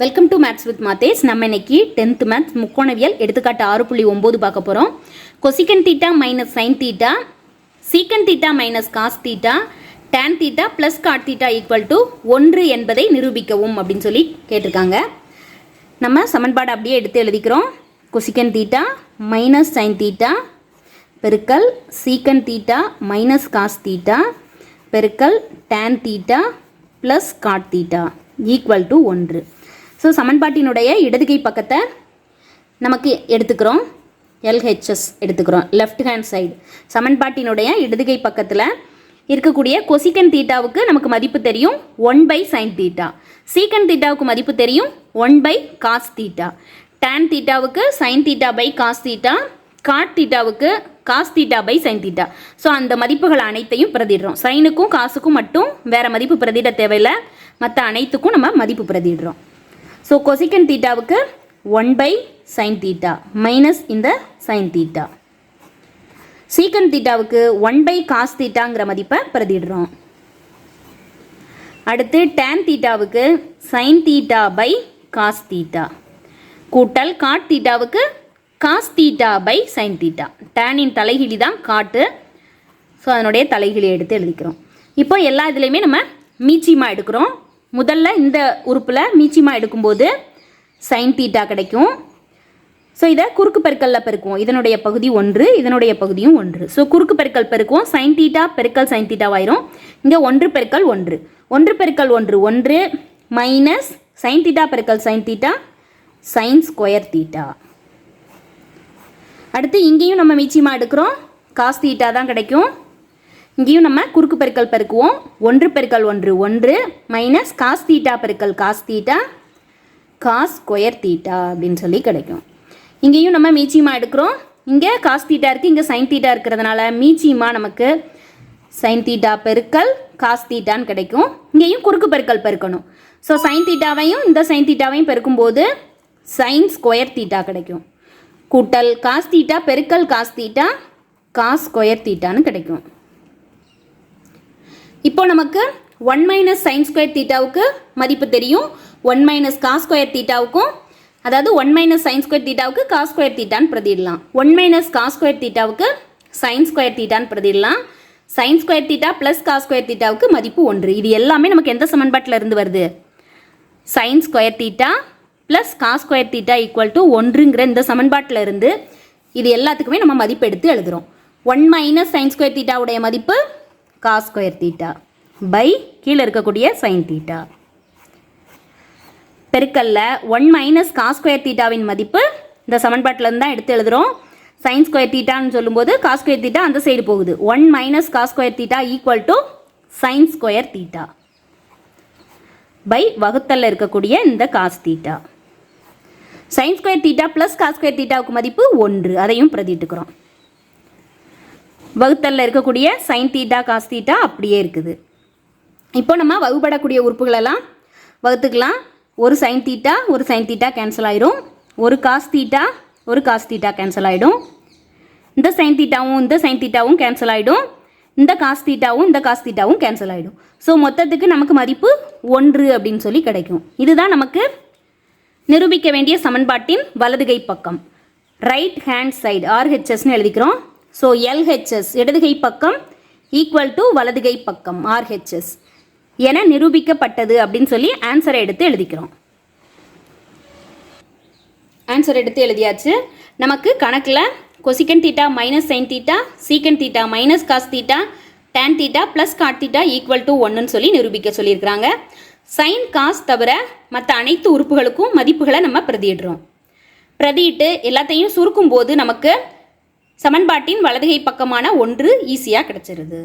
Welcome to maths with மாத்தேஸ் நம்ம இன்னைக்கு டென்த் மேத்ஸ் முக்கோணவியல் எடுத்துக்காட்டு ஆறு புள்ளி ஒம்பது பார்க்க போகிறோம் cosec theta minus sine theta sec theta minus cos theta tan theta plus cot theta equal to ஒன்று என்பதை நிரூபிக்கவும் அப்படின்னு சொல்லி கேட்டிருக்காங்க. நம்ம சமன்பாடு அப்படியே எடுத்து எழுதிக்கிறோம். Cosecant theta minus sine theta பெருக்கல் sec theta minus cos theta பெருக்கல் tan theta plus cot theta equal to ஒன்று. ஸோ சமன்பாட்டினுடைய இடதுகை பக்கத்தை நமக்கு எடுத்துக்கிறோம். எல்ஹெச்எஸ் எடுத்துக்கிறோம். லெஃப்ட் ஹேண்ட் சைடு சமன்பாட்டினுடைய இடதுகை பக்கத்தில் இருக்கக்கூடிய கொசிகன் தீட்டாவுக்கு நமக்கு மதிப்பு தெரியும். ஒன் பை சைன் தீட்டா சீக்கன் தீட்டாவுக்கு மதிப்பு தெரியும். One by cos theta tan தீட்டாவுக்கு sine theta by cos theta cot தீட்டாவுக்கு cos theta by sine theta so அந்த மதிப்புகள் அனைத்தையும் பிரதிடுறோம். சைனுக்கும் காசுக்கும் மட்டும் வேறு மதிப்பு பிரதிட தேவையில்லை. மற்ற அனைத்துக்கும் நம்ம மதிப்பு பிரதிடுறோம். So கொசிக்கன் தீட்டாவுக்கு one by sine theta minus இந்த சைன் தீட்டா சீக்கன் தீட்டாவுக்கு ஒன் பை காஸ் தீட்டாங்கிற மதிப்பை பிரதிடுறோம் அடுத்து tan தீட்டாவுக்கு sine theta by cos theta கூட்டல் cot தீட்டாவுக்கு cos theta by sine theta tannin தலைகிழி தான் காட்டு. ஸோ அதனுடைய தலைகிழி எடுத்து எழுதிக்கிறோம். இப்போ எல்லா இதுலேயுமே நம்ம மீச்சியமாக எடுக்கிறோம். முதல்ல இந்த உறுப்பில் மீச்சிமா எடுக்கும்போது சைன் தீட்டா கிடைக்கும். ஸோ இதை குறுக்கு பெருக்கல்ல பெருக்குவோம். இதனுடைய பகுதி ஒன்று இதனுடைய பகுதியும் ஒன்று. ஸோ குறுக்கு பெருக்கல் பெருக்குவோம். சைன் தீட்டா பெருக்கல் சைன் தீட்டாவாயிரும் இங்கே ஒன்று பெருக்கல் ஒன்று. ஒன்று பெருக்கல் ஒன்று ஒன்று மைனஸ் சைன் தீட்டா பெருக்கல் sine theta sine square theta அடுத்து இங்கேயும் நம்ம மீச்சியமாக எடுக்கிறோம். காஸ் தீட்டா தான் கிடைக்கும். இங்கேயும் நம்ம குறுக்கு பெருக்கல் பெருக்குவோம். ஒன்று பெருக்கல் ஒன்று ஒன்று மைனஸ் காஸ் தீட்டா பெருக்கல் cos theta cos square theta அப்படின்னு சொல்லி கிடைக்கும். இங்கேயும் நம்ம மீச்சியமாக எடுக்கிறோம். இங்கே காஸ் தீட்டா இருக்குது இங்கே சைன் தீட்டா இருக்கிறதுனால மீச்சியமாக நமக்கு சைன் தீட்டா பெருக்கல் காஸ் தீட்டான்னு கிடைக்கும். இங்கேயும் குறுக்கு பெருக்கல் பெருக்கணும். ஸோ சைன் தீட்டாவையும் இந்த சைன் தீட்டாவையும் பெருக்கும்போது சைன் ஸ்கொயர் தீட்டா கிடைக்கும். கூட்டல் காஸ் தீட்டா பெருக்கல் காஸ் தீட்டா காஸ் ஸ்கொயர் தீட்டான்னு கிடைக்கும். இப்போ நமக்கு ஒன் மைனஸ் சைன் ஸ்கொயர் தீட்டாவுக்கு மதிப்பு தெரியும் ஒன் மைனஸ் காஸ் ஸ்கொயர் தீட்டாவுக்கும் அதாவது ஒன் மைனஸ் சைன் ஸ்கொயர் தீட்டாவுக்கு காஸ் ஸ்கொயர் தீட்டான்னு பிரதிடலாம் ஒன் மைனஸ் காஸ் ஸ்கொயர் தீட்டாவுக்கு சைன் ஸ்கொயர் தீட்டான்னு பிரதிடலாம் sine square theta plus cos square தீட்டாவுக்கு மதிப்பு ஒன்று இது எல்லாமே நமக்கு எந்த சமன்பாட்டில் இருந்து வருது sine square theta plus cos square theta equal to ஒன்றுங்கிற இந்த சமன்பாட்டில் இருந்து இது எல்லாத்துக்குமே நம்ம மதிப்பு எடுத்து எழுதுகிறோம் ஒன் மைனஸ் சைன் ஸ்கொயர் தீட்டாவுடைய மதிப்பு காஸ் ஸ்கொயர் தீட்டா பை கீழே இருக்கக்கூடிய சைன் தீட்டா. பெருக்கல்ல ஒன் மைனஸ் காஸ் ஸ்கொயர் தீட்டாவின் மதிப்பு இந்த சமன்பாட்டிலேருந்து தான் எடுத்து எழுதுகிறோம் சைன் ஸ்கொயர் தீட்டான்னு சொல்லும்போது காஸ் ஸ்கொயர் தீட்டா அந்த சைடு போகுது. One minus cos square theta equal to sine square theta. By வகுத்தலில் இருக்கக்கூடிய இந்த cos theta. Sine square theta plus cos square தீட்டாவுக்கு மதிப்பு ஒன்று. அதையும் பிரதிட்டுக்கிறோம் வகுத்தலில் இருக்கக்கூடிய சைன் தீட்டா காஸ் தீட்டா அப்படியே இருக்குது. இப்போ நம்ம வகுப்படக்கூடிய உறுப்புகளெல்லாம் வகுத்துக்கலாம். ஒரு சைன் தீட்டா ஒரு சைன் தீட்டா கேன்சல் ஆகிடும் ஒரு காஸ் தீட்டா ஒரு காஸ் தீட்டா கேன்சல் ஆகிடும் இந்த சைன் தீட்டாவும் இந்த சைன் தீட்டாவும் கேன்சல் ஆகிடும் இந்த காஸ் தீட்டாவும் இந்த காஸ் தீட்டாவும் கேன்சல் ஆகிடும் ஸோ மொத்தத்துக்கு நமக்கு மதிப்பு ஒன்று அப்படின்னு சொல்லி கிடைக்கும். இதுதான் நமக்கு நிரூபிக்க வேண்டிய சமன்பாட்டின் வலதுகை பக்கம். ரைட் ஹேண்ட் சைடு ஆர்ஹெச்எஸ்னு எழுதிக்கிறோம். ஸோ எல்ஹெச்எஸ் இடதுகை பக்கம் ஈக்குவல் டு வலதுகை பக்கம் ஆர்ஹெச்எஸ் என நிரூபிக்கப்பட்டது அப்படின்னு சொல்லி ஆன்சரை எடுத்து எழுதிக்கிறோம். ஆன்சர் எடுத்து எழுதியாச்சு. நமக்கு கணக்கில் cosec theta minus sine theta sec theta minus cos theta tan theta plus cot theta equal to ஒன்றுன்னு சொல்லி நிரூபிக்க சொல்லியிருக்கிறாங்க. சைன் காஸ் தவிர மற்ற அனைத்து உறுப்புகளுக்கும் மதிப்புகளை நம்ம பிரதியிடுறோம். பிரதியிட்டு எல்லாத்தையும் சுருக்கும் போது நமக்கு சமன்பாட்டின் வலதுகை பக்கமான ஒன்று ஈஸியாக கிடைச்சிருது.